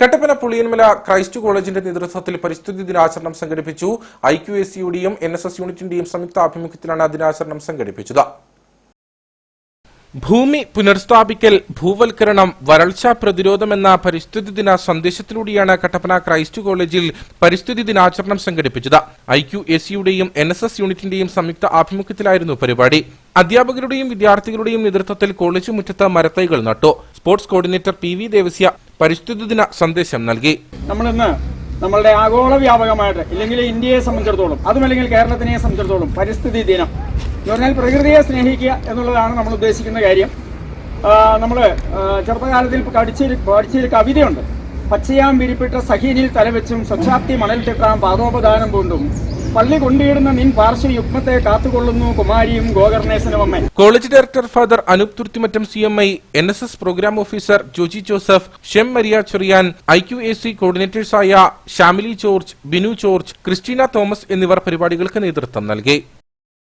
Kattappana Puliyanmala Christ കോളേജിന്റെ നേതൃത്വത്തിൽ പരിസ്ഥിതി ദിനാചരണം സംഘടിപ്പിച്ചു. ഐ ക്യു എസ് സിയുടെയും എൻ എസ് എസ് യൂണിറ്റിന്റെയും സംയുക്ത ആഭിമുഖ്യത്തിലാണ് ദിനാചരണം സംഘടിപ്പിച്ചത്. ഭൂമി പുനർസ്ഥാപിക്കൽ ഭൂവൽക്കരണം വരൾച്ച പ്രതിരോധം എന്ന പരിസ്ഥിതി ദിന സന്ദേശത്തിലൂടെയാണ് കട്ടപ്പന ക്രൈസ്റ്റ് കോളേജിൽ പരിസ്ഥിതി ദിനാചരണം സംഘടിപ്പിച്ചത്. ഐ ക്യു എസ് സിയുടെയും എൻ എസ് എസ് യൂണിറ്റിന്റെയും സംയുക്ത ആഭിമുഖ്യത്തിലായിരുന്നു പരിപാടി. അധ്യാപകരുടെയും വിദ്യാർത്ഥികളുടെയും നേതൃത്വത്തിൽ കോളേജ് മുറ്റത്ത് മരത്തൈകൾ നട്ടു. Sports coordinator P V Devasya പരിസ്ഥിതി ദിന സന്ദേശം നൽകി. നമ്മളിന്ന് നമ്മളുടെ ആഗോള വ്യാപകമായിട്ട് ഇല്ലെങ്കിൽ ഇന്ത്യയെ സംബന്ധിച്ചിടത്തോളം അതുമല്ലെങ്കിൽ കേരളത്തിനെ സംബന്ധിച്ചിടത്തോളം പരിസ്ഥിതി ദിനം എന്ന് പറഞ്ഞാൽ പ്രകൃതിയെ സ്നേഹിക്കുക എന്നുള്ളതാണ് നമ്മൾ ഉദ്ദേശിക്കുന്ന കാര്യം. നമ്മൾ ചെറുപ്പകാലത്തിൽ പഠിച്ചൊരു പഠിച്ചൊരു കവിതയുണ്ട്. പച്ചയാം വിരിപ്പിട്ട സഹീനിൽ തലവെച്ചും സ്വച്ഛാപ്തി മണൽ ചിട്ടാം പാദോപദാനം കൊണ്ടും പള്ളി കൊണ്ടിടുന്ന നിൻ പാർശ്വ യുഗ്മത്തെ കാത്തുകൊള്ളുന്നു കുമാരിയും ഗോകർണേശനും അമ്മ. College director father Anoop Thurthimattam C M I N S S programme officer Joji Joseph Shem Maria Cherian I Q A C കോർഡിനേറ്റേഴ്സായ Shamili George Binu George Christina Thomas എന്നിവർ പരിപാടികൾക്ക് നേതൃത്വം നൽകി.